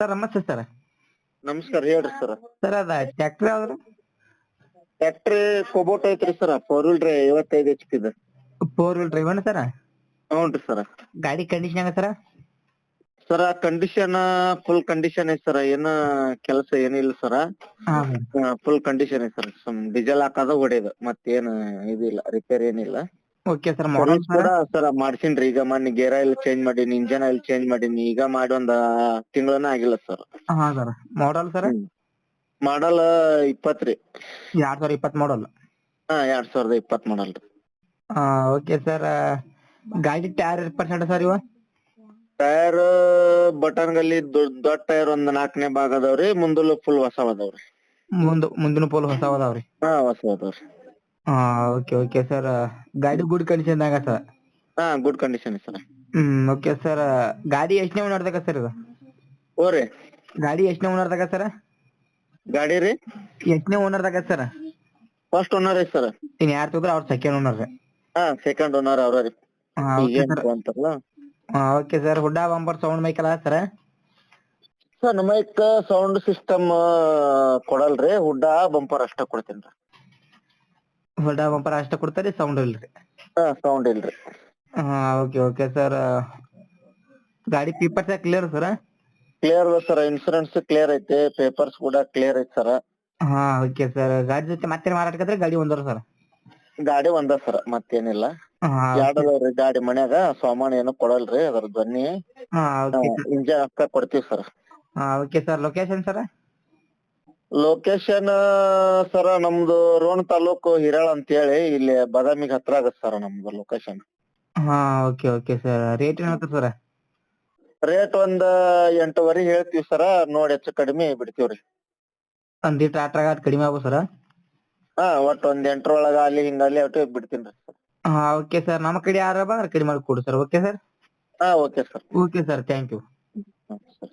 Sir ನಮಸ್ತೆ sir. ನಮಸ್ಕಾರ ಹೇಳ್ರಿ ಸರ್. ಸರ್ ಅದ ಟ್ರ್ಯಾಕ್ಟರ್ ಯಾವ್ದ್ರ ಟ್ರ್ಯಾಕ್ಟ್ರಿ ಕೊಬೋಟ್ ಐತ್ರಿ ಸರ್ ಫೋರ್ ವೀಲ್ ಡ್ರೈವ್ ಐವತ್ತೈದು H P four wheel drive sir? ಹ್ಞೂನ್ರಿ ಸರ್. ಗಾಡಿ ಕಂಡೀಷನ್ ಹೆಂಗ sir? Sir condition full condition ಐತಿ ಸರ್ ಏನ ಕೆಲಸ ಏನಿಲ್ಲ ಸರ್. ಹಾ. ಫುಲ್ ಕಂಡೀಷನ್ ಐತಿ ಸರ್ ಸಮ್ ಡೀಸೆಲ್ ಹಾಕೋದ ಹೊಡೆಯೋದು ಮತ್ತೇನ್ ಇದಿಲ್ಲ ರಿಪೇರ್ ಏನಿಲ್ಲ. ಓಕೆ ಸರ್ ಮಾಡಲ್ ಕೂಡ ಸರ್ ಮಾಡ್ಸಿನ್ರಿ. ಈಗ ಮೊನ್ನೆ ಗೇರ್ ಆಯಿಲ್ ಚೇಂಜ್ ಮಾಡೀನಿ ಇಂಜನ್ ಆಯಿಲ್ ಚೇಂಜ್ ಮಾಡೀನಿ. ಈಗ ಮಾಡಿ ಒಂದ್ ತಿಂಗಳನ ಆಗಿಲ್ಲ ಸರ್. ಹಾ ಸರ್. Model sir? ಮಾಡಲ್ ಇಪ್ಪತ್ತ್ರಿ ಎರಡ್ ಸಾವಿರ ಇಪ್ಪತ್ ಮಾಡಲ್ ಹಾ ಎರಡ್ ಸಾವಿರದ ಇಪ್ಪತ್ ಮಾಡಲ್ ರೀ. Okay sir. ಗಾಡಿ ಟೈರ್ ಪರ್ಸೆಂಟ್ ಸರ್ ಇವ? ಟೈರ್ ಬಟನ್ ಗಲ್ಲಿ ದೊಡ್ಡ ದೊಡ್ಡ ಟೈರ್ ಒಂದ್ ನಾಲ್ಕನೇ ಭಾಗ ಅದಾವ್ರಿ. ಮುಂದಲು ಫುಲ್ ಹೊಸ ಅದಾವ್ರಿ. ಮುಂದ ಮುಂದಿನ ಪೋಲ್ ಹೊಸ ಅದಾವ್ರಿ. ಹಾ ಹೊಸ ಅದಾವ್ರಿ. ಹಾ ಓಕೆ ಓಕೆ ಸರ್ ಗಾಡಿ ಗುಡ್ ಕಂಡೀಷನ್ ದಾಗ ಸರ್ ಹಾ ಗುಡ್ ಕಂಡೀಷನ್ ಸರ್ ಹ್ಮ್ ಓಕೆ ಸರ್ ಗಾಡಿ ಎಷ್ಟನೇ ಓನರ್ ದಾಗ ಸರ್ ಇದು? ಓರಿ ಗಾಡಿ ಎಷ್ಟನೇ ಓನರ್ ದಾಗ ಸರ್ ಗಾಡಿ ರೀ? ಎಷ್ಟನೇ ಓನರ್ ದಾಗ ಸರ್ ಫಸ್ಟ್ ಓನರ್ ಐತಿ ಸರ್ ಇನ್ ಯಾರು ತಗೋದ್ರ ಅವ್ರ ಸೆಕೆಂಡ್ ಓನರ್ ರೀ. ಹಾ ಸೆಕೆಂಡ್ ಓನರ್ ಅವ್ರ ರೀ. ಹಾ ಓಕೆ ಸರ್ ಅಂತಾರಲ್ಲ. Okay sir ಹುಡ್ಡಾ bumper sound Michael sir sir ನಮೈಕ್ sound system ಕೊಡಲ್ರಿ. ಹುಡ್ಡಾ ಬಂಪರ್ ಅಷ್ಟ ಕೊಡ್ತೇನ್ರಿ ಹುಡ್ಡ ಬಂಪರ್ ಅಷ್ಟ ಕೊಡ್ತಾರಿ ಸೌಂಡ್ ಇಲ್ರಿ. ಹಾ ಸೌಂಡ್ ಇಲ್ರಿ. ಹಾ ಓಕೆ ಓಕೆ ಸರ್ ಗಾಡಿ papers clear sir clear sir insurance clear ಐತೆ ಪೇಪರ್ಸ್ ಕೂಡ ಕ್ಲಿಯರ್ ಐತಿ ಸರ್ ಹಾ ಓಕೆ ಸರ್ ಗಾಡಿ ಜೊತೆ ಮತ್ತೆ ಮಾರಾಟಕ್ಕೆ ಗಾಡಿ ಒಂದರ ಸರ್ ಗಾಡಿ ಒಂದ ಸರ್ ಮತ್ತೇನಿಲ್ಲ. ಯಾಡದವ್ರಿ ಎರಡ್ ಅದಾವ್ರಿ ಗಾಡಿ ಮನ್ಯಾಗ ಸಾಮಾನ್ ಏನು ಕೊಡಲ್ರಿ ಅದ್ರ ಧ್ವನಿ ಹಾ ಓಕೆ ಇಂಜನ್ ಕೊಡ್ತೀವಿ ಸರ್ ಹಾ okay sir location sir location sir ನಮ್ದು ರೋಣ ತಾಲೂಕು ಹಿರಾಳ್ ಅಂತ ಹೇಳಿ ಇಲ್ಲಿ ಬಾದಾಮಿಗ್ ಹತ್ರ ಆಗತ್ ಸರ್ ನಮ್ದು ಲೊಕೇಶನ್ ಹಾ ಓಕೆ ಓಕೆ ಸರ್ ರೇಟ್ ಏನಂತ ಸರ್ ರೇಟ್ ಒಂದ್ ಎಂಟುವರೆ ಹೇಳ್ತೀವಿ ಸರ ನೋಡಿ ಹೆಚ್ಚು ಕಡಿಮೆ ಬಿಡ್ತೀವ್ರಿ. ಒಂದಿಟ್ಟು ಆಟ್ರಾಗ ಅದ್ ಕಡಿಮೆ ಆಗ್ಬೋದು ಸರ್ ಹಾ ಒಟ್ ಒಂದ್ ಎಂಟ್ರೊಳಗ ಅಲ್ಲಿ ಹಿಂಗಲ್ಲಿ ಒಟ್ಟು ಬಿಡ್ತೀನಿ ಸರ್ ಹಾ ಓಕೆ ಸರ್ ನಮ್ಮ ಕಡೆ ಯಾರ ಬಂದ್ರೆ ಕಡಿಮೆ ಮಾಡಿ ಕೊಡು ಸರ್ ಓಕೆ ಸರ್ ಹಾ okay sir okay sir thank you sir.